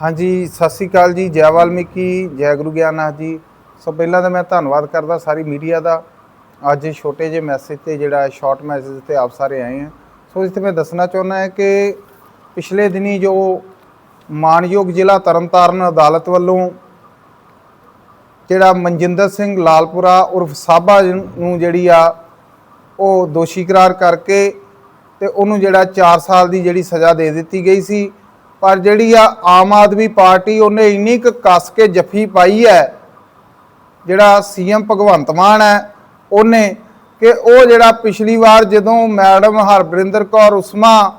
ਹਾਂਜੀ, ਸਤਿ ਸ੍ਰੀ ਅਕਾਲ ਜੀ, ਜੈ ਵਾਲਮੀਕੀ, ਜੈ ਗੁਰੂ ਗਿਆਨਨਾਥ ਜੀ। ਸੋ ਪਹਿਲਾਂ ਤਾਂ ਮੈਂ ਧੰਨਵਾਦ ਕਰਦਾ ਸਾਰੀ ਮੀਡੀਆ ਦਾ। ਅੱਜ ਛੋਟੇ ਜਿਹੇ ਮੈਸੇਜ ਤੇ ਜਿਹੜਾ ਸ਼ਾਰਟ ਮੈਸੇਜ ਤੇ ਆਪ ਸਾਰੇ ਆਏ ਆ। ਸੋ ਇਸ ਤੇ ਮੈਂ ਦੱਸਣਾ ਚਾਹੁੰਦਾ ਹਾਂ ਕਿ ਪਿਛਲੇ ਦਿਨੀ ਜੋ ਮਾਨਯੋਗ ਜ਼ਿਲ੍ਹਾ ਤਰਨਤਾਰਨ ਅਦਾਲਤ ਵੱਲੋਂ ਜਿਹੜਾ ਮਨਜਿੰਦਰ ਸਿੰਘ ਲਾਲਪੁਰਾ ਉਰਫ ਸਾਬਾ ਨੂੰ ਜਿਹੜੀ ਆ, ਉਹ ਦੋਸ਼ੀ ਕਰਾਰ ਕਰਕੇ ਤੇ ਉਹਨੂੰ ਜਿਹੜਾ 4 ਸਾਲ ਦੀ ਜਿਹੜੀ ਸਜ਼ਾ ਦੇ ਦਿੱਤੀ ਗਈ ਸੀ ਪਰ ਜਿਹੜੀ ਆ ਆਮ ਆਦਮੀ ਪਾਰਟੀ ਉਹਨੇ ਇੰਨੀ ਕੁ ਕੱਸ ਕੇ ਜੱਫੀ ਪਾਈ ਹੈ, ਜਿਹੜਾ ਸੀਐਮ ਭਗਵੰਤ ਮਾਨ ਹੈ, ਉਹਨੇ ਕਿ ਉਹ ਜਿਹੜਾ ਪਿਛਲੀ ਵਾਰ ਜਦੋਂ ਮੈਡਮ ਹਰਬਰਿੰਦਰ ਕੌਰ ਉਸਮਾ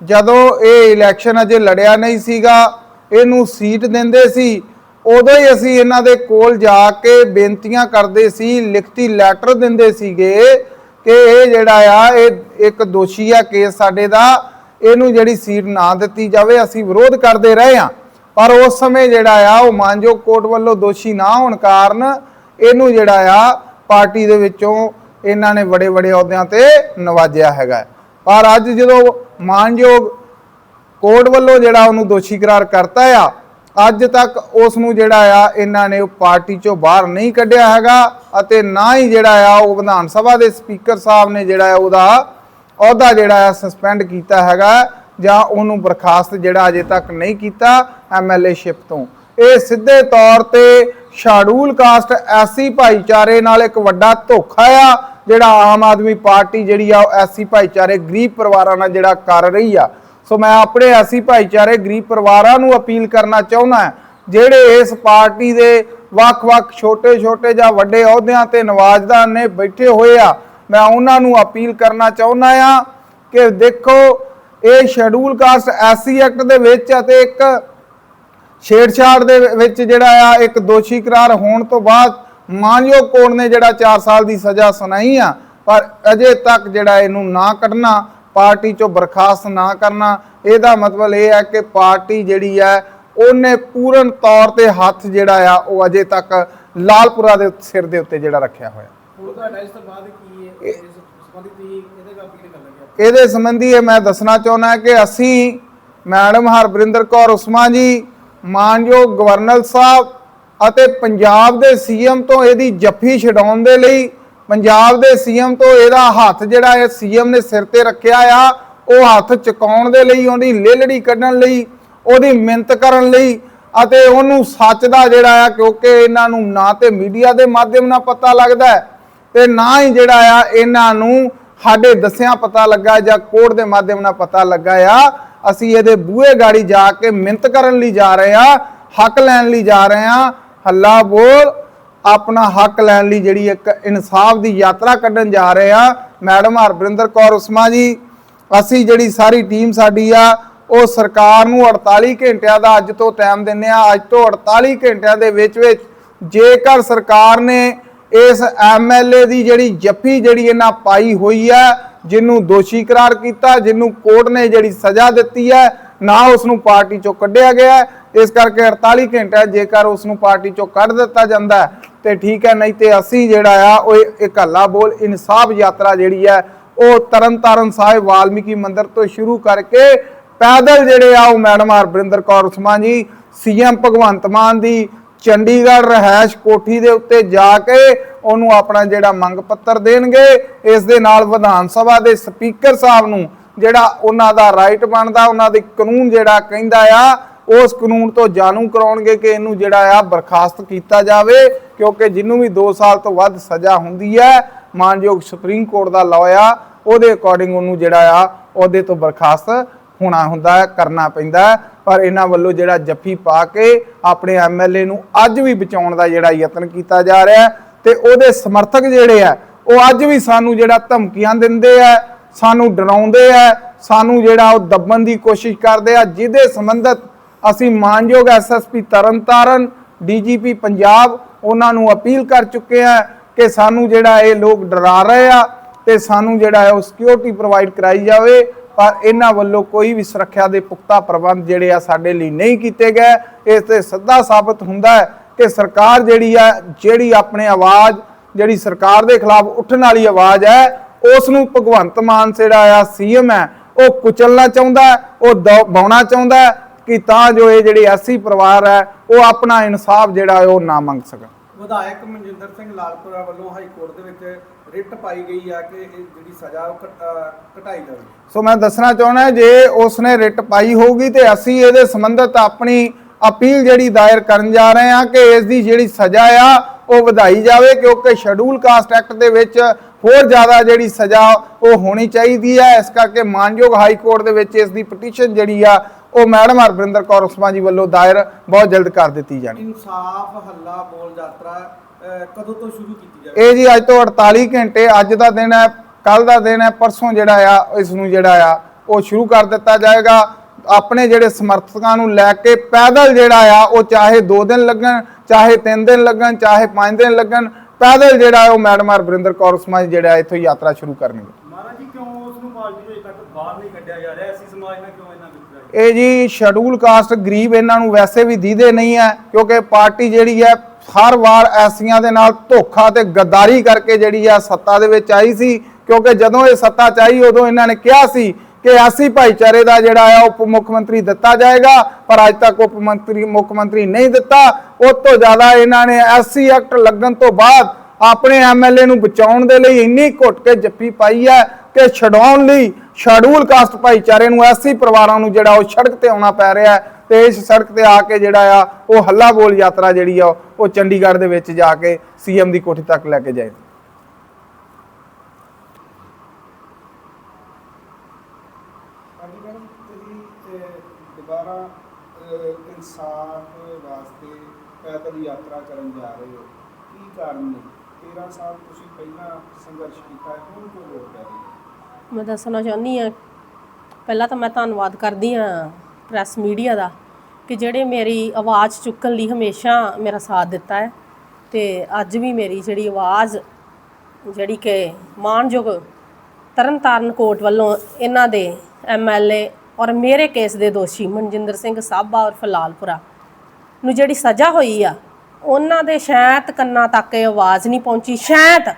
ਜਦੋਂ ਇਹ ਇਲੈਕਸ਼ਨ ਅਜੇ ਲੜਿਆ ਨਹੀਂ ਸੀਗਾ, ਇਹਨੂੰ ਸੀਟ ਦਿੰਦੇ ਸੀ, ਉਦੋਂ ਹੀ ਅਸੀਂ ਇਹਨਾਂ ਦੇ ਕੋਲ ਜਾ ਕੇ ਬੇਨਤੀਆਂ ਕਰਦੇ ਸੀ, ਲਿਖਤੀ ਲੈਟਰ ਦਿੰਦੇ ਸੀਗੇ ਕਿ ਇਹ ਜਿਹੜਾ ਆ, ਇਹ ਇੱਕ ਦੋਸ਼ੀ ਆ ਕੇਸ ਸਾਡੇ ਦਾ ਇਹਨੂੰ ਜਿਹੜੀ ਸੀਟ ਨਾ ਦਿੱਤੀ ਜਾਵੇ, ਅਸੀਂ ਵਿਰੋਧ ਕਰਦੇ ਰਹੇ ਹਾਂ। ਪਰ ਉਸ ਸਮੇਂ ਜਿਹੜਾ ਆ, ਉਹ ਮਾਨਜੋ ਕੋਰਟ ਵੱਲੋਂ ਦੋਸ਼ੀ ਨਾ ਹੋਣ ਕਾਰਨ ਇਹਨੂੰ ਜਿਹੜਾ ਆ, ਪਾਰਟੀ ਦੇ ਵਿੱਚੋਂ ਇਹਨਾਂ ਨੇ ਬੜੇ ਬੜੇ ਅਹੁਦਿਆਂ ਤੇ ਨਵਾਜਿਆ ਹੈਗਾ ਪਰ ਅੱਜ ਜਦੋਂ ਮਾਨਯੋਗ ਕੋਰਟ ਵੱਲੋਂ ਜਿਹੜਾ ਉਹਨੂੰ ਦੋਸ਼ੀ ਕਰਾਰ ਕਰਤਾ ਆ, ਅੱਜ ਤੱਕ ਉਸ ਨੂੰ ਜਿਹੜਾ ਆ, ਇਹਨਾਂ ਨੇ ਪਾਰਟੀ ਚੋਂ ਬਾਹਰ ਨਹੀਂ ਕੱਢਿਆ ਹੈਗਾ ਅਤੇ ਨਾ ਹੀ ਜਿਹੜਾ ਆ, ਉਹ ਵਿਧਾਨ ਸਭਾ ਦੇ ਸਪੀਕਰ ਸਾਹਿਬ ਨੇ ਜਿਹੜਾ ਆ, ਉਹਦਾ ਅਹੁਦਾ ਜਿਹੜਾ ਆ ਸਸਪੈਂਡ ਕੀਤਾ ਹੈਗਾ ਜਾਂ ਉਹਨੂੰ ਬਰਖਾਸਤ ਜਿਹੜਾ ਅਜੇ ਤੱਕ ਨਹੀਂ ਕੀਤਾ ਐਮਐਲਏ ਸ਼ਿਪ ਤੋਂ। ਇਹ ਸਿੱਧੇ ਤੌਰ ਤੇ ਸ਼ਾਡੂਲ ਕਾਸਟ ਐਸੀ ਭਾਈਚਾਰੇ ਨਾਲ ਇੱਕ ਵੱਡਾ ਧੋਖਾ ਆ, ਜਿਹੜਾ ਆਮ ਆਦਮੀ ਪਾਰਟੀ ਜਿਹੜੀ ਆ ਉਹ ਐਸੀ ਭਾਈਚਾਰੇ ਗਰੀਬ ਪਰਿਵਾਰਾਂ ਨਾਲ ਜਿਹੜਾ ਕਰ ਰਹੀ ਆ। ਸੋ ਮੈਂ ਆਪਣੇ ਐਸੀ ਭਾਈਚਾਰੇ ਗਰੀਬ ਪਰਿਵਾਰਾਂ ਨੂੰ ਅਪੀਲ ਕਰਨਾ ਚਾਹੁੰਦਾ ਜਿਹੜੇ ਇਸ ਪਾਰਟੀ ਦੇ ਵੱਖ-ਵੱਖ ਛੋਟੇ-ਛੋਟੇ ਜਾਂ ਵੱਡੇ ਅਹੁਦਿਆਂ ਤੇ ਨਵਾਜ਼ਦਾਰ ਨੇ ਬੈਠੇ ਹੋਏ ਆ ਮੈਂ ਉਹਨਾਂ ਨੂੰ ਅਪੀਲ ਕਰਨਾ ਚਾਹੁੰਦਾ ਆ ਕਿ ਦੇਖੋ, ਇਹ ਸ਼ੈਡਿਊਲ ਕਾਸਟ ਐਸਸੀ ਐਕਟ ਦੇ ਵਿੱਚ ਅਤੇ ਇੱਕ ਛੇੜਛਾੜ ਦੇ ਵਿੱਚ ਜਿਹੜਾ ਆ, ਇੱਕ ਦੋਸ਼ੀ ਕਰਾਰ ਹੋਣ ਤੋਂ ਬਾਅਦ ਮਾਨਯੋਗ ਕੋਰਟ ਨੇ ਜਿਹੜਾ 4 ਸਾਲ ਦੀ ਸਜ਼ਾ ਸੁਣਾਈ ਆ, ਪਰ ਅਜੇ ਤੱਕ ਜਿਹੜਾ ਇਹਨੂੰ ਨਾ ਕੱਢਣਾ, ਪਾਰਟੀ ਚੋਂ ਬਰਖਾਸਤ ਨਾ ਕਰਨਾ, ਇਹਦਾ ਮਤਲਬ ਇਹ ਹੈ ਕਿ ਪਾਰਟੀ ਜਿਹੜੀ ਹੈ, ਉਹਨੇ ਪੂਰਨ ਤੌਰ ਤੇ ਹੱਥ ਜਿਹੜਾ ਆ, ਉਹ ਅਜੇ ਤੱਕ ਲਾਲਪੁਰਾ ਦੇ ਸਿਰ ਦੇ ਉੱਤੇ ਜਿਹੜਾ ਰੱਖਿਆ ਹੋਇਆ। ਹੁਣ ਤੁਹਾਡਾ ਇਸ ਤੋਂ ਬਾਅਦ ਕੀ ਹੈ? ਇਸ ਸੰਬੰਧੀ ਤੁਸੀਂ ਇਹਦੇ ਸੰਬੰਧੀ ਇਹ ਮੈਂ ਦੱਸਣਾ ਚਾਹੁੰਦਾ ਕਿ ਅਸੀਂ ਮੈਡਮ ਹਰਬਰਿੰਦਰ ਕੌਰ ਉਸਮਾ ਜੀ ਮਾਨਯੋਗ ਗਵਰਨਰ ਸਾਹਿਬ ਅਤੇ ਪੰਜਾਬ ਦੇ ਸੀਐਮ ਤੋਂ ਇਹਦੀ ਜੱਫੀ ਛਡਾਉਣ ਦੇ ਲਈ ਪੰਜਾਬ ਦੇ ਸੀਐਮ ਤੋਂ ਇਹਦਾ ਹੱਥ ਜਿਹੜਾ ਇਹ ਸੀਐਮ ਨੇ ਸਿਰ ਤੇ ਰੱਖਿਆ ਆ ਉਹ ਹੱਥ ਚੁਕਾਉਣ ਦੇ ਲਈ ਉਹਦੀ ਲੇਲੜੀ ਕੱਢਣ ਲਈ ਉਹਦੀ ਮਿਹਨਤ ਕਰਨ ਲਈ ਅਤੇ ਉਹਨੂੰ ਸੱਚ ਦਾ ਜਿਹੜਾ ਆ ਕਿਉਂਕਿ ਇਹਨਾਂ ਨੂੰ ਨਾ ਤੇ ਮੀਡੀਆ ਦੇ ਮਾਧਿਅਮ ਨਾਲ ਪਤਾ ਲੱਗਦਾ ਹੈ ਤੇ ਨਾ ਹੀ ਜਿਹੜਾ ਆ, ਇਹਨਾਂ ਨੂੰ ਸਾਡੇ ਦੱਸਿਆ ਪਤਾ ਲੱਗਾ ਜਾਂ ਕੋਰਟ ਦੇ ਮਾਧਿਅਮ ਨਾਲ ਪਤਾ ਲੱਗਾ ਆ, ਅਸੀਂ ਇਹਦੇ ਬੂਹੇ ਗਾੜੀ ਜਾ ਕੇ ਮਿਹਨਤ ਕਰਨ ਲਈ ਜਾ ਰਹੇ ਆ, ਹੱਕ ਲੈਣ ਲਈ ਜਾ ਰਹੇ ਆ। ਹੱਲਾ ਬੋਲ, ਆਪਣਾ ਹੱਕ ਲੈਣ ਲਈ ਜਿਹੜੀ ਇੱਕ ਇਨਸਾਫ ਦੀ ਯਾਤਰਾ ਕੱਢਣ ਜਾ ਰਹੇ ਆ। ਮੈਡਮ ਹਰਬਰਿੰਦਰ ਕੌਰ ਉਸਮਾ ਜੀ, ਅਸੀਂ ਜਿਹੜੀ ਸਾਰੀ ਟੀਮ ਸਾਡੀ ਆ, ਉਹ ਸਰਕਾਰ ਨੂੰ 48 ਘੰਟਿਆਂ ਦਾ ਅੱਜ ਤੋਂ ਟਾਈਮ ਦਿੰਨੇ ਆ। ਅੱਜ ਤੋਂ 48 ਘੰਟਿਆਂ ਦੇ ਵਿੱਚ ਵਿੱਚ ਜੇਕਰ ਸਰਕਾਰ ਨੇ ਇਸ ਐਮਐਲਏ ਦੀ ਜਿਹੜੀ ਜੱਫੀ ਜਿਹੜੀ ਇਹਨਾਂ ਪਾਈ ਹੋਈ ਹੈ ਜਿਹਨੂੰ ਦੋਸ਼ੀ ਕਰਾਰ ਕੀਤਾ ਜਿਹਨੂੰ ਕੋਰਟ ਨੇ ਜਿਹੜੀ ਸਜ਼ਾ ਦਿੱਤੀ ਹੈ, ਨਾ ਉਸ ਨੂੰ ਪਾਰਟੀ ਚੋਂ ਕੱਢਿਆ ਗਿਆ ਇਸ ਕਰਕੇ 48 ਘੰਟੇ ਜੇਕਰ ਉਸ ਨੂੰ ਪਾਰਟੀ ਚੋਂ ਕੱਢ ਦਿੱਤਾ ਜਾਂਦਾ ਹੈ, ਤੇ ਠੀਕ ਹੈ, ਨਹੀਂ ਤੇ ਅਸੀਂ ਜਿਹੜਾ ਆ, ਉਹ ਇਕੱਲਾ ਬੋਲ ਇਨਸਾਫ ਯਾਤਰਾ ਜਿਹੜੀ ਹੈ, ਉਹ ਤਰਨਤਾਰਨ ਸਾਹਿਬ ਵਾਲਮੀਕੀ ਮੰਦਿਰ ਤੋਂ ਸ਼ੁਰੂ ਕਰਕੇ ਪੈਦਲ ਜਿਹੜੇ ਆ, ਉਹ ਮੈਡਮ ਹਰਬਰਿੰਦਰ ਕੌਰ ਉਸਮਾਨ ਜੀ ਸੀਐਮ ਭਗਵੰਤ ਮਾਨ ਦੀ ਚੰਡੀਗੜ੍ਹ ਰਹਿائش ਕੋਠੀ ਦੇ ਉੱਤੇ ਜਾ ਕੇ ਉਹਨੂੰ ਆਪਣਾ ਜਿਹੜਾ ਮੰਗ ਪੱਤਰ ਦੇਣਗੇ, ਇਸ ਦੇ ਨਾਲ ਵਿਧਾਨ ਸਭਾ ਦੇ ਸਪੀਕਰ ਸਾਹਿਬ ਨੂੰ ਜਿਹੜਾ ਉਹਨਾਂ ਦਾ ਰਾਈਟ ਬਣਦਾ, ਉਹਨਾਂ ਦੇ ਕਾਨੂੰਨ ਜਿਹੜਾ ਕਹਿੰਦਾ ਆ, ਉਸ ਕਾਨੂੰਨ ਤੋਂ ਜਾਣੂ ਕਰਾਉਣਗੇ ਕਿ ਇਹਨੂੰ ਜਿਹੜਾ ਆ ਬਰਖਾਸਤ ਕੀਤਾ ਜਾਵੇ, ਕਿਉਂਕਿ ਜਿੰਨੂੰ ਵੀ 2 ਸਾਲ ਤੋਂ ਵੱਧ ਸਜ਼ਾ ਹੁੰਦੀ ਹੈ, ਮਾਨਯੋਗ ਸੁਪਰੀਮ ਕੋਰਟ ਦਾ ਲਾਅ ਆ, ਉਹਦੇ ਅਕੋਰਡਿੰਗ ਉਹਨੂੰ ਜਿਹੜਾ ਆ, ਉਹਦੇ ਤੋਂ ਬਰਖਾਸਤ ਹੋਣਾ ਹੁੰਦਾ, ਕਰਨਾ ਪੈਂਦਾ। ਪਰ ਇਹਨਾਂ ਵੱਲੋਂ ਜਿਹੜਾ ਜੱਫੀ ਪਾ ਕੇ ਆਪਣੇ ਐਮਐਲਏ ਨੂੰ ਅੱਜ ਵੀ ਬਚਾਉਣ ਦਾ ਜਿਹੜਾ ਯਤਨ ਕੀਤਾ ਜਾ ਰਿਹਾ ਹੈ ਤੇ ਉਹਦੇ ਸਮਰਥਕ ਜਿਹੜੇ ਆ, ਉਹ ਅੱਜ ਵੀ ਸਾਨੂੰ ਜਿਹੜਾ ਧਮਕੀਆਂ ਦਿੰਦੇ ਆ, ਸਾਨੂੰ ਡਰਾਉਂਦੇ ਆ, ਸਾਨੂੰ ਜਿਹੜਾ ਉਹ ਦੱਬਣ ਦੀ ਕੋਸ਼ਿਸ਼ ਕਰਦੇ ਆ, ਜਿਹਦੇ ਸੰਬੰਧਤ ਅਸੀਂ ਮਾਨਯੋਗ ਐਸਐਸਪੀ ਤਰਨਤਾਰਨ ਡੀਜੀਪੀ ਪੰਜਾਬ, ਉਹਨਾਂ ਨੂੰ ਅਪੀਲ ਕਰ ਚੁੱਕੇ ਆ ਕਿ ਸਾਨੂੰ ਜਿਹੜਾ ਇਹ ਲੋਕ ਡਰਾ ਰਹੇ ਆ ਤੇ ਸਾਨੂੰ ਜਿਹੜਾ ਹੈ ਉਹ ਸਿਕਿਉਰਿਟੀ ਪ੍ਰੋਵਾਈਡ ਕਰਾਈ ਜਾਵੇ। ਪਰ ਇਹਨਾਂ ਵੱਲੋਂ ਕੋਈ ਵੀ ਸੁਰੱਖਿਆ ਦੇ ਪੁਖਤਾ ਪ੍ਰਬੰਧ ਜਿਹੜੇ ਆ ਸਾਡੇ ਲਈ ਨਹੀਂ ਕੀਤੇ ਗਏ। ਇਸ ਤੇ ਸੱਦਾ ਸਾਬਤ ਹੁੰਦਾ ਹੈ ਕਿ ਸਰਕਾਰ ਜਿਹੜੀ ਆ, ਜਿਹੜੀ ਆਪਣੇ ਆਵਾਜ਼, ਜਿਹੜੀ ਸਰਕਾਰ ਦੇ ਖਿਲਾਫ ਉੱਠਣ ਵਾਲੀ ਆਵਾਜ਼ ਹੈ ਉਸ ਨੂੰ ਭਗਵੰਤ ਮਾਨ ਜਿਹੜਾ ਆ ਸੀਐਮ ਹੈ, ਉਹ ਕੁਚਲਣਾ ਚਾਹੁੰਦਾ ਉਹ ਦਬਾਉਣਾ ਚਾਹੁੰਦਾ ਕਿ ਤਾਂ ਜੋ ਇਹ ਜਿਹੜੇ ਐਸੀ ਪਰਿਵਾਰ ਹੈ, ਉਹ ਆਪਣਾ ਇਨਸਾਫ ਜਿਹੜਾ ਉਹ ਨਾ ਮੰਗ ਸਕਣ। ਵਿਧਾਇਕ ਮਨਜਿੰਦਰ ਸਿੰਘ ਲਾਲਪੁਰਾ ਵੱਲੋਂ ਹਾਈ ਕੋਰਟ ਦੇ ਵਿੱਚ ਰਿਟ ਪਾਈ ਗਈ ਆ ਕਿ ਇਹ ਜਿਹੜੀ ਸਜ਼ਾ ਉਹ ਘਟ- ਅਹ ਘਟਾਈ ਜਾਵੇ। ਸੋ ਮੈਂ ਦੱਸਣਾ ਚਾਹੁੰਦਾ ਜੇ ਉਸਨੇ ਰਿਟ ਪਾਈ ਹੋਊਗੀ ਤੇ ਅਸੀਂ ਇਹਦੇ ਸੰਬੰਧਤ ਆਪਣੀ ਅਪੀਲ ਜਿਹੜੀ ਦਾਇਰ ਕਰਨ ਜਾ ਰਹੇ ਹਾਂ ਕਿ ਇਸ ਦੀ ਜਿਹੜੀ ਸਜ਼ਾ ਆ, ਉਹ ਵਧਾਈ ਜਾਵੇ ਕਿਉਂਕਿ ਸ਼ੈਡਿਊਲ ਕਾਸਟ ਐਕਟ ਦੇ ਵਿੱਚ ਹੋਰ ਜ਼ਿਆਦਾ ਜਿਹੜੀ ਸਜ਼ਾ ਉਹ ਹੋਣੀ ਚਾਹੀਦੀ ਹੈ ਇਸ ਕਰਕੇ ਮਾਨਯੋਗ ਹਾਈ ਕੋਰਟ ਦੇ ਵਿੱਚ ਇਸ ਦੀ ਪਟੀਸ਼ਨ ਜਿਹੜੀ ਆ ਉਹ ਮੈਡਮ ਹਰਬਿੰਦਰ ਕੌਰ ਉਸਮਾ ਜੀ ਵੱਲੋਂ ਦਾਇਰ ਬਹੁਤ ਜਲਦ ਕਰ ਦਿੱਤੀ ਜਾਣੀ। ਇਨਸਾਫ ਹੱਲਾ ਬੋਲ ਯਾਤਰਾ ਅਹ ਕਦੋਂ ਤੋਂ ਸ਼ੁਰੂ ਕੀਤੀ ਜਾਵੇ ਇਹ ਜੀ ਅੱਜ ਤੋਂ 48 ਘੰਟੇ ਅੱਜ ਦਾ ਦਿਨ ਹੈ ਕੱਲ ਦਾ ਦਿਨ ਹੈ ਪਰਸੋਂ ਜਿਹੜਾ ਆ ਇਸ ਨੂੰ ਜਿਹੜਾ ਆ ਉਹ ਸ਼ੁਰੂ ਕਰ ਦਿੱਤਾ ਜਾਏਗਾ। ਆਪਣੇ ਜਿਹੜੇ ਸਮਰਥਕਾਂ ਨੂੰ ਲੈ ਕੇ ਪੈਦਲ ਜਿਹੜਾ ਆ ਉਹ ਚਾਹੇ 2 ਦਿਨ ਲੱਗਣ ਚਾਹੇ 3 ਦਿਨ ਲੱਗਣ ਚਾਹੇ 5 ਦਿਨ ਲੱਗਣ ਪੈਦਲ ਜਿਹੜਾ ਉਹ ਮੈਡਮ ਹਰਬਰਿੰਦਰ ਕੌਰ ਉਸਮਾ ਜੀ ਜਿਹੜਾ ਇੱਥੋਂ ਯਾਤਰਾ ਸ਼ੁਰੂ ਕਰਨਗੇ। ਮਹਾਰਾਜ ਜੀ ਕਿਉਂ ਉਸ ਨੂੰ ਪਾਰਟੀ ਨੂੰ ਅਜੇ ਤੱਕ ਬਾਹਰ ਨਹੀਂ ਕੱਢਿਆ ਜਾ ਰਿਹਾ? ਐਸੀ ਸਮਾਜ ਨਾਲ ਕਿਉਂ ਇਹ ਜੀ ਸ਼ਡਿਊਲ ਕਾਸਟ ਗਰੀਬ ਇਹਨਾਂ ਨੂੰ ਵੈਸੇ ਵੀ ਦੀਦੇ ਨਹੀਂ ਹੈ ਕਿਉਂਕਿ ਪਾਰਟੀ ਜਿਹੜੀ ਹੈ ਹਰ ਵਾਰ ਐਸੀਆਂ ਦੇ ਨਾਲ ਧੋਖਾ ਤੇ ਗੱਦਾਰੀ ਕਰਕੇ ਜਿਹੜੀ ਆ ਸੱਤਾ ਦੇ ਵਿੱਚ ਆਈ ਸੀ, ਕਿਉਂਕਿ ਜਦੋਂ ਇਹ ਸੱਤਾ ਚ ਆਈ, ਉਦੋਂ ਇਹਨਾਂ ਨੇ ਕਿਹਾ ਸੀ ਕਿ ਐਸੀ ਭਾਈਚਾਰੇ ਦਾ ਜਿਹੜਾ ਆ ਉਪ ਮੁੱਖ ਮੰਤਰੀ ਦਿੱਤਾ ਜਾਏਗਾ, ਪਰ ਅੱਜ ਤੱਕ ਉਪ ਮੰਤਰੀ, ਮੁੱਖ ਮੰਤਰੀ ਨਹੀਂ ਦਿੱਤਾ। ਉਸ ਤੋਂ ਜ਼ਿਆਦਾ ਇਹਨਾਂ ਨੇ ਐਸੀ ਐਕਟ ਲੱਗਣ ਤੋਂ ਬਾਅਦ ਆਪਣੇ ਐਮਐਲਏ ਨੂੰ ਬਚਾਉਣ ਦੇ ਲਈ ਇੰਨੀ ਘੁੱਟ ਕੇ ਜੱਫੀ ਪਾਈ ਹੈ ਕਿ ਛਡਾਉਣ ਲਈ ਸ਼ੈਡਿਊਲ ਕਾਸਟ ਭਾਈਚਾਰੇ ਨੂੰ, ਐਸੀ ਪਰਿਵਾਰਾਂ ਨੂੰ ਜਿਹੜਾ ਉਹ ਸੜਕ ਤੇ ਆਉਣਾ ਪੈ ਰਿਹਾ ਤੇ ਇਸ ਸੜਕ ਤੇ ਆ ਕੇ ਜਿਹੜਾ ਆ, ਉਹ ਹੱਲਾ ਬੋਲ ਯਾਤਰਾ ਜਿਹੜੀ ਆ, ਉਹ ਚੰਡੀਗੜ੍ਹ ਦੇ ਵਿੱਚ ਜਾ ਕੇ ਸੀਐਮ ਦੀ ਕੋਠੀ ਤੱਕ ਲੈ ਕੇ ਜਾਏ। ਦੁਬਾਰਾ ਇਨਸਾਫ ਵਾਸਤੇ ਪੈਦਲ ਯਾਤਰਾ ਕਰਨ ਜਾ ਰਹੇ ਹੋ, ਕੀ ਕਾਰਨ ਨੇ? 13 ਸਾਲ ਤੁਸੀਂ ਪਹਿਲਾਂ ਸੰਘਰਸ਼ ਕੀਤਾ ਹੁਣ ਕਿਉਂ ਲੋੜ ਪੈ ਰਹੀ ਹੈ? ਮੈਂ ਦੱਸਣਾ ਚਾਹੁੰਦੀ ਆ ਪਹਿਲਾਂ ਤਾਂ ਮੈਂ ਧੰਨਵਾਦ ਕਰਦੀ ਆ ਪ੍ਰੈਸ ਮੀਡੀਆ ਦਾ ਕਿ ਜਿਹੜੇ ਮੇਰੀ ਆਵਾਜ਼ ਚੁੱਕਣ ਲਈ ਹਮੇਸ਼ਾ ਮੇਰਾ ਸਾਥ ਦਿੱਤਾ ਹੈ ਤੇ ਅੱਜ ਵੀ ਮੇਰੀ ਜਿਹੜੀ ਆਵਾਜ਼, ਜਿਹੜੀ ਕਿ ਮਾਣਯੋਗ ਤਰਨਤਾਰਨ ਕੋਰਟ ਵੱਲੋਂ ਇਹਨਾਂ ਦੇ ਐਮਐਲਏ ਔਰ ਮੇਰੇ ਕੇਸ ਦੇ ਦੋਸ਼ੀ ਮਨਜਿੰਦਰ ਸਿੰਘ ਸਾਬਾ ਔਰ ਫਲਾਲਪੁਰਾ ਨੂੰ ਜਿਹੜੀ ਸਜ਼ਾ ਹੋਈ ਆ ਉਹਨਾਂ ਦੇ ਸ਼ਾਇਦ ਕੰਨਾਂ ਤੱਕ ਇਹ ਆਵਾਜ਼ ਨਹੀਂ ਪਹੁੰਚੀ। ਸ਼ਾਇਦ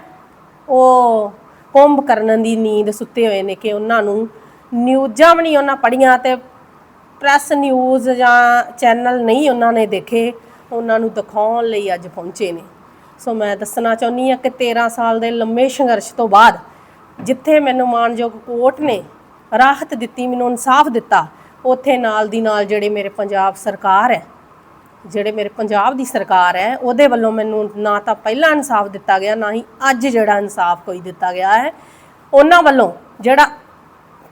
ਉਹ ਕੁੰਭ ਕਰਨ ਦੀ ਨੀਂਦ ਸੁੱਤੇ ਹੋਏ ਨੇ ਕਿ ਉਹਨਾਂ ਨੂੰ ਨਿਊਜ਼ਾਂ ਵੀ ਨਹੀਂ ਉਹਨਾਂ ਪੜੀਆਂ ਤੇ ਪ੍ਰੈਸ ਨਿਊਜ਼ ਜਾਂ ਚੈਨਲ ਨਹੀਂ ਉਹਨਾਂ ਨੇ ਦੇਖੇ, ਉਹਨਾਂ ਨੂੰ ਦਿਖਾਉਣ ਲਈ ਅੱਜ ਪਹੁੰਚੇ ਨੇ। ਸੋ ਮੈਂ ਦੱਸਣਾ ਚਾਹੁੰਦੀ ਹਾਂ ਕਿ 13 ਸਾਲ ਦੇ ਲੰਮੇ ਸੰਘਰਸ਼ ਤੋਂ ਬਾਅਦ ਜਿੱਥੇ ਮੈਨੂੰ ਮਾਨਯੋਗ ਕੋਰਟ ਨੇ ਰਾਹਤ ਦਿੱਤੀ, ਮੈਨੂੰ ਇਨਸਾਫ ਦਿੱਤਾ, ਉੱਥੇ ਨਾਲ ਦੀ ਨਾਲ ਜਿਹੜੇ ਮੇਰੇ ਪੰਜਾਬ ਸਰਕਾਰ ਹੈ ਜਿਹੜੇ ਮੇਰੇ ਪੰਜਾਬ ਦੀ ਸਰਕਾਰ ਹੈ, ਉਹਦੇ ਵੱਲੋਂ ਮੈਨੂੰ ਨਾ ਤਾਂ ਪਹਿਲਾਂ ਇਨਸਾਫ ਦਿੱਤਾ ਗਿਆ, ਨਾ ਹੀ ਅੱਜ ਜਿਹੜਾ ਇਨਸਾਫ ਕੋਈ ਦਿੱਤਾ ਗਿਆ ਹੈ। ਉਹਨਾਂ ਵੱਲੋਂ ਜਿਹੜਾ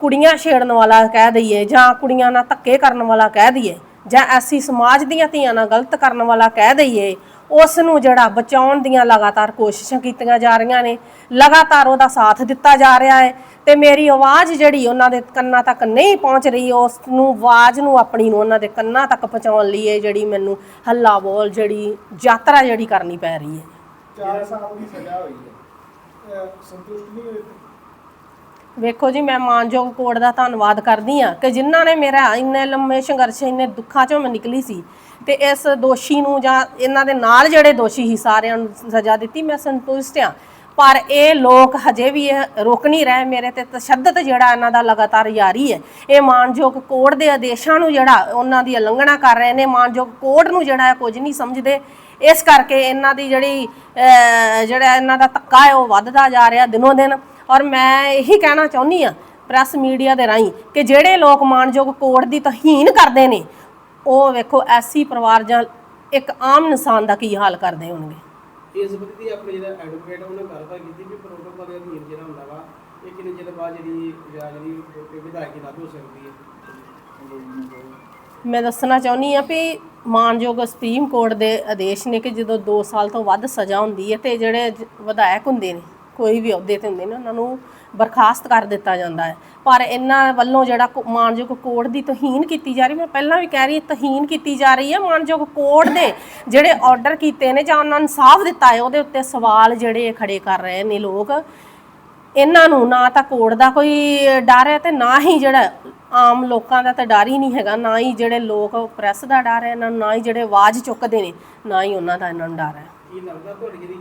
ਕੁੜੀਆਂ ਛੇੜਨ ਵਾਲਾ ਕਹਿ ਦਈਏ ਜਾਂ ਕੁੜੀਆਂ ਨਾਲ ਧੱਕੇ ਕਰਨ ਵਾਲਾ ਕਹਿ ਦਈਏ ਜਾਂ ਐਸੀ ਸਮਾਜ ਦੀਆਂ ਧੀਆਂ ਨਾਲ ਗਲਤ ਕਰਨ ਵਾਲਾ ਕਹਿ ਦਈਏ ਉਸ ਨੂੰ ਜਿਹੜਾ ਬਚਾਉਣ ਦੀਆਂ ਲਗਾਤਾਰ ਕੋਸ਼ਿਸ਼ਾਂ ਕੀਤੀਆਂ ਜਾ ਰਹੀਆਂ ਨੇ, ਲਗਾਤਾਰ ਉਹਦਾ ਸਾਥ ਦਿੱਤਾ ਜਾ ਰਿਹਾ ਹੈ ਤੇ ਮੇਰੀ ਆਵਾਜ਼ ਜਿਹੜੀ ਉਹਨਾਂ ਦੇ ਕੰਨਾਂ ਤੱਕ ਨਹੀਂ ਪਹੁੰਚ ਰਹੀ ਉਸ ਨੂੰ ਆਵਾਜ਼ ਨੂੰ ਆਪਣੀ ਨੂੰ ਉਹਨਾਂ ਦੇ ਕੰਨਾਂ ਤੱਕ ਪਹੁੰਚਾਉਣ ਲਈ ਇਹ ਜਿਹੜੀ ਮੈਨੂੰ ਹੱਲਾ ਬੋਲ ਜਿਹੜੀ ਯਾਤਰਾ ਜਿਹੜੀ ਕਰਨੀ ਪੈ ਰਹੀ ਹੈ। 4 ਸਾਲ ਦੀ ਸਜ਼ਾ ਹੋਈ ਹੈ। ਸੰਤੁਸ਼ਟ ਨਹੀਂ ਹੋਏ ਵੇਖੋ ਜੀ, ਮੈਂ ਮਾਨਯੋਗ ਕੋਰਟ ਦਾ ਧੰਨਵਾਦ ਕਰਦੀ ਆ ਕਿ ਜਿਨ੍ਹਾਂ ਨੇ ਮੇਰਾ ਇੰਨੇ ਲੰਮੇ ਸੰਘਰਸ਼, ਇੰਨੇ ਦੁੱਖਾਂ ਚੋਂ ਮੈਂ ਨਿਕਲੀ ਸੀ ਤੇ ਇਸ ਦੋਸ਼ੀ ਨੂੰ ਜਾਂ ਇਹਨਾਂ ਦੇ ਨਾਲ ਜਿਹੜੇ ਦੋਸ਼ੀ ਸੀ, ਸਾਰਿਆਂ ਨੂੰ ਸਜ਼ਾ ਦਿੱਤੀ, ਮੈਂ ਸੰਤੁਸ਼ਟ ਆ ਪਰ ਇਹ ਲੋਕ ਹਜੇ ਵੀ ਇਹ ਰੁਕ ਨਹੀਂ ਰਹੇ ਮੇਰੇ ਤੇ ਤਸ਼ੱਦਦ ਜਿਹੜਾ ਇਹਨਾਂ ਦਾ ਲਗਾਤਾਰ ਜਾਰੀ ਹੈ। ਇਹ ਮਾਨਯੋਗ ਕੋਰਟ ਦੇ ਆਦੇਸ਼ਾਂ ਨੂੰ ਜਿਹੜਾ ਉਹਨਾਂ ਦੀ ਉਲੰਘਣਾ ਕਰ ਰਹੇ ਨੇ, ਮਾਨਯੋਗ ਕੋਰਟ ਨੂੰ ਜਿਹੜਾ ਕੁਝ ਨਹੀਂ ਸਮਝਦੇ। ਇਸ ਕਰਕੇ ਇਹਨਾਂ ਦੀ ਜਿਹੜੀ ਜਿਹੜਾ ਇਹਨਾਂ ਦਾ ਧੱਕਾ ਹੈ, ਉਹ ਵੱਧਦਾ ਜਾ ਰਿਹਾ ਦਿਨੋਂ ਦਿਨ। ਔਰ ਮੈਂ ਇਹੀ ਕਹਿਣਾ ਚਾਹੁੰਦੀ ਆ ਪ੍ਰੈਸ ਮੀਡੀਆ ਦੇ ਰਾਹੀਂ ਕਿ ਜਿਹੜੇ ਲੋਕ ਮਾਨਯੋਗ ਕੋਰਟ ਦੀ ਤੋਹੀਨ ਕਰਦੇ ਨੇ ਉਹ ਵੇਖੋ ਐਸੀ ਪਰਿਵਾਰ ਜਾਂ ਇੱਕ ਆਮ ਇਨਸਾਨ ਦਾ ਕੀ ਹਾਲ ਕਰਦੇ ਹੋਣਗੇ? ਇਸ ਸੰਬੰਧੀ ਆਪਣੇ ਜਿਹੜਾ ਐਡਵੋਕੇਟ ਉਹਨੇ ਗੱਲਬਾਤ ਕੀਤੀ ਵੀ ਪ੍ਰੋਟੋਕਾਲ ਦੇ ਅਧੀਨ ਜਿਹੜਾ ਹੁੰਦਾ ਵਾ ਇਹ ਕਿੰਨੇ ਚਿਰ ਬਾਅਦ ਜਿਹੜੀ ਜਿਹੜੀ ਵਿਧਾਇਕੀ ਰੱਦ ਹੋ ਸਕਦੀ ਹੈ? ਮੈਂ ਦੱਸਣਾ ਚਾਹੁੰਦੀ ਆ ਵੀ ਮਾਨਯੋਗ ਸੁਪਰੀਮ ਕੋਰਟ ਦੇ ਆਦੇਸ਼ ਨੇ ਕਿ ਜਦੋਂ 2 ਸਾਲ ਤੋਂ ਵੱਧ ਸਜ਼ਾ ਹੁੰਦੀ ਹੈ ਤੇ ਜਿਹੜੇ ਵਿਧਾਇਕ ਹੁੰਦੇ ਨੇ ਕੋਈ ਵੀ ਅਹੁਦੇ ਤੇ ਹੁੰਦੇ ਨੇ, ਉਹਨਾਂ ਨੂੰ ਬਰਖਾਸਤ ਕਰ ਦਿੱਤਾ ਜਾਂਦਾ ਹੈ। ਪਰ ਇਹਨਾਂ ਵੱਲੋਂ ਜਿਹੜਾ ਕੋ- ਮਾਨਯੋਗ ਕੋਰਟ ਦੀ ਤੋਹੀਨ ਕੀਤੀ ਜਾ ਰਹੀ ਮੈਂ ਪਹਿਲਾਂ ਵੀ ਕਹਿ ਰਹੀ ਤੋਹੀਨ ਕੀਤੀ ਜਾ ਰਹੀ ਹੈ, ਮਾਨਯੋਗ ਕੋਰਟ ਦੇ ਜਿਹੜੇ ਆਰਡਰ ਕੀਤੇ ਨੇ ਜਾਂ ਉਹਨਾਂ ਨੂੰ ਇਨਸਾਫ ਦਿੱਤਾ ਹੈ, ਉਹਦੇ ਉੱਤੇ ਸਵਾਲ ਜਿਹੜੇ ਖੜੇ ਕਰ ਰਹੇ ਨੇ ਲੋਕ, ਇਹਨਾਂ ਨੂੰ ਨਾ ਤਾਂ ਕੋਰਟ ਦਾ ਕੋਈ ਡਰ ਹੈ ਤੇ ਨਾ ਹੀ ਜਿਹੜਾ ਆਮ ਲੋਕਾਂ ਦਾ ਤਾਂ ਡਰ ਹੀ ਨਹੀਂ ਹੈਗਾ, ਨਾ ਹੀ ਜਿਹੜੇ ਲੋਕ ਪ੍ਰੈਸ ਦਾ ਡਰ ਹੈ ਇਹਨਾਂ ਨੂੰ ਨਾ ਹੀ ਜਿਹੜੇ ਆਵਾਜ਼ ਚੁੱਕਦੇ ਨੇ, ਨਾ ਹੀ ਉਹਨਾਂ ਦਾ ਇਹਨਾਂ ਨੂੰ ਡਰ ਹੈ। ਕੀ ਲੱਗਦਾ ਤੁਹਾਡੀ ਜਿਹੜੀ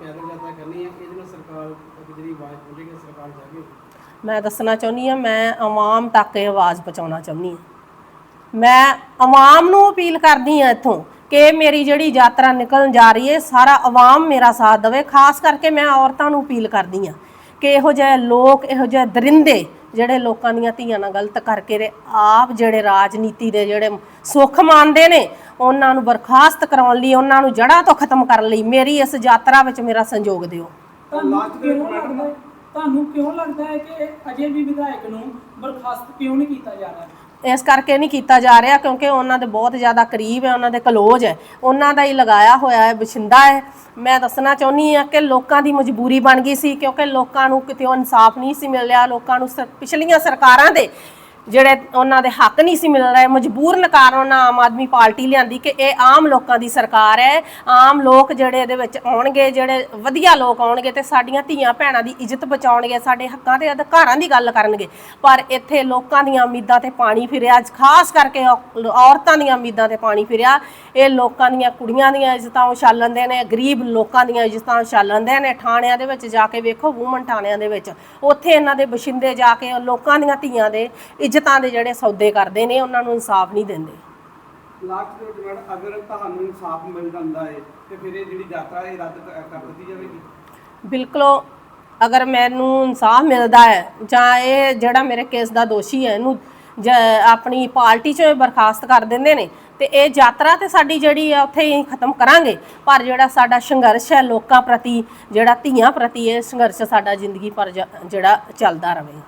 ਪੈਦਲ ਯਾਤਰਾ ਕਰਨੀ ਹੈ, ਇਹਦੇ ਨਾਲ ਸਰਕਾਰ ਤੱਕ ਜਿਹੜੀ ਆਵਾਜ਼ ਪਹੁੰਚੇਗੀ ਸਰਕਾਰ ਜਾਗੇ ਮੈਂ ਦੱਸਣਾ ਚਾਹੁੰਦੀ ਹਾਂ, ਮੈਂ ਆਵਾਮ ਤੱਕ ਇਹ ਆਵਾਜ਼ ਪਹੁੰਚਾਉਣਾ ਚਾਹੁੰਦੀ ਹਾਂ। ਮੈਂ ਆਵਾਮ ਨੂੰ ਅਪੀਲ ਕਰਦੀ ਆ ਇੱਥੋਂ ਕਿ ਮੇਰੀ ਜਿਹੜੀ ਯਾਤਰਾ ਨਿਕਲਣ ਜਾ ਰਹੀ ਹੈ, ਸਾਰਾ ਆਵਾਮ ਮੇਰਾ ਸਾਥ ਦੇਵੇ। ਖਾਸ ਕਰਕੇ ਮੈਂ ਔਰਤਾਂ ਨੂੰ ਅਪੀਲ ਕਰਦੀ ਆ ਕਿ ਇਹੋ ਜਿਹੇ ਲੋਕ, ਇਹੋ ਜਿਹੇ ਦਰਿੰਦੇ ਜਿਹੜੇ ਲੋਕਾਂ ਦੀਆਂ ਧੀਆਂ ਨਾਲ ਗਲਤ ਕਰਕੇ ਤੇ ਆਪ ਜਿਹੜੇ ਰਾਜਨੀਤੀ ਦੇ ਜਿਹੜੇ ਸੁੱਖ ਮੰਨਦੇ ਨੇ ਉਹਨਾਂ ਨੂੰ ਬਰਖਾਸਤ ਕਰਾਉਣ ਲਈ ਉਹਨਾਂ ਨੂੰ ਜੜ੍ਹਾਂ ਤੋਂ ਖਤਮ ਕਰਨ ਲਈ ਮੇਰੀ ਇਸ ਯਾਤਰਾ ਵਿੱਚ ਮੇਰਾ ਸੰਯੋਗ ਦਿਓ। ਤੁਹਾਨੂੰ ਕਿਉਂ ਲੱਗਦਾ ਹੈ ਤੁਹਾਨੂੰ ਕਿਉਂ ਲੱਗਦਾ ਹੈ ਕਿ ਅਜੇ ਵੀ ਵਿਧਾਇਕ ਨੂੰ ਬਰਖਾਸਤ ਕਿਉਂ ਨਹੀਂ ਕੀਤਾ ਜਾ ਰਿਹਾ? ਇਸ ਕਰਕੇ ਨਹੀਂ ਕੀਤਾ ਜਾ ਰਿਹਾ ਕਿਉਂਕਿ ਉਹਨਾਂ ਦੇ ਬਹੁਤ ਜ਼ਿਆਦਾ ਕਰੀਬ ਹੈ ਉਹਨਾਂ ਦੇ ਕਲੋਜ ਹੈ। ਉਹਨਾਂ ਦਾ ਹੀ ਲਗਾਇਆ ਹੋਇਆ ਹੈ ਬਛਿੰਦਾ ਹੈ। ਮੈਂ ਦੱਸਣਾ ਚਾਹੁੰਦੀ ਹਾਂ ਕਿ ਲੋਕਾਂ ਦੀ ਮਜਬੂਰੀ ਬਣ ਗਈ ਸੀ ਕਿਉਂਕਿ ਲੋਕਾਂ ਨੂੰ ਕਿਤੇ ਇਨਸਾਫ ਨਹੀਂ ਸੀ ਮਿਲ ਰਿਹਾ ਲੋਕਾਂ ਨੂੰ ਪਿਛਲੀਆਂ ਸਰਕਾਰਾਂ ਦੇ ਜਿਹੜੇ ਉਹਨਾਂ ਦੇ ਹੱਕ ਨਹੀਂ ਸੀ ਮਿਲ ਰਹੇ ਮਜਬੂਰਨ ਕਾਰਨ ਉਹਨਾਂ ਆਮ ਆਦਮੀ ਪਾਰਟੀ ਲਿਆਂਦੀ ਕਿ ਇਹ ਆਮ ਲੋਕਾਂ ਦੀ ਸਰਕਾਰ ਹੈ। ਆਮ ਲੋਕ ਜਿਹੜੇ ਇਹਦੇ ਵਿੱਚ ਆਉਣਗੇ, ਜਿਹੜੇ ਵਧੀਆ ਲੋਕ ਆਉਣਗੇ ਤੇ ਸਾਡੀਆਂ ਧੀਆਂ ਭੈਣਾਂ ਦੀ ਇੱਜ਼ਤ ਬਚਾਉਣਗੇ, ਸਾਡੇ ਹੱਕਾਂ ਤੇ ਅਧਿਕਾਰਾਂ ਦੀ ਗੱਲ ਕਰਨਗੇ। ਪਰ ਇੱਥੇ ਲੋਕਾਂ ਦੀਆਂ ਉਮੀਦਾਂ ਤੇ ਪਾਣੀ ਫਿਰਿਆ ਖਾਸ ਕਰਕੇ ਔਰਤਾਂ ਦੀਆਂ ਉਮੀਦਾਂ ਤੇ ਪਾਣੀ ਫਿਰਿਆ। ਇਹ ਲੋਕਾਂ ਦੀਆਂ ਕੁੜੀਆਂ ਦੀਆਂ ਇੱਜ਼ਤਾਂ ਉਛਾਲਣਦੇ ਨੇ, ਗਰੀਬ ਲੋਕਾਂ ਦੀਆਂ ਇੱਜ਼ਤਾਂ ਉਛਾਲਣਦੇ ਨੇ। ਥਾਣਿਆਂ ਦੇ ਵਿੱਚ ਜਾ ਕੇ ਵੇਖੋ, ਵੂਮਨ ਥਾਣਿਆਂ ਦੇ ਵਿੱਚ। ਉੱਥੇ ਇਹਨਾਂ ਦੇ ਬਸ਼ਿੰਦੇ ਜਾ ਕੇ ਲੋਕਾਂ ਦੀਆਂ ਧੀਆਂ ਦੇ ਇੱਜ਼ਤ ਦੇ ਜਿਹੜੇ ਸੌਦੇ ਕਰਦੇ ਨੇ ਉਹਨਾਂ ਨੂੰ ਇਨਸਾਫ ਨਹੀਂ ਦਿੰਦੇ। ਲਾਸਟ ਮੈਡਮ ਅਗਰ ਤੁਹਾਨੂੰ ਇਨਸਾਫ ਮਿਲ ਜਾਂਦਾ ਹੈ ਤੇ ਫਿਰ ਇਹ ਜਿਹੜੀ ਯਾਤਰਾ ਇਹ ਰੱਦ ਕ- ਕਰ ਦਿੱਤੀ ਜਾਵੇਗੀ? ਬਿਲਕੁਲ ਅਗਰ ਮੈਨੂੰ ਇਨਸਾਫ ਮਿਲਦਾ ਹੈ ਜਾਂ ਇਹ ਜਿਹੜਾ ਮੇਰੇ ਕੇਸ ਦਾ ਦੋਸ਼ੀ ਹੈ ਇਹਨੂੰ ਆਪਣੀ ਪਾਰਟੀ ਚੋਂ ਬਰਖਾਸਤ ਕਰ ਦਿੰਦੇ ਨੇ ਤੇ ਇਹ ਯਾਤਰਾ ਤੇ ਸਾਡੀ ਜਿਹੜੀ ਆ ਉੱਥੇ ਹੀ ਖਤਮ ਕਰਾਂਗੇ। ਪਰ ਜਿਹੜਾ ਸਾਡਾ ਸੰਘਰਸ਼ ਹੈ ਲੋਕਾਂ ਪ੍ਰਤੀ ਜਿਹੜਾ ਧੀਆਂ ਪ੍ਰਤੀ ਇਹ ਸੰਘਰਸ਼ ਸਾਡਾ ਜ਼ਿੰਦਗੀ ਪਰ ਜਿਹੜਾ ਚੱਲਦਾ ਰਹੇਗਾ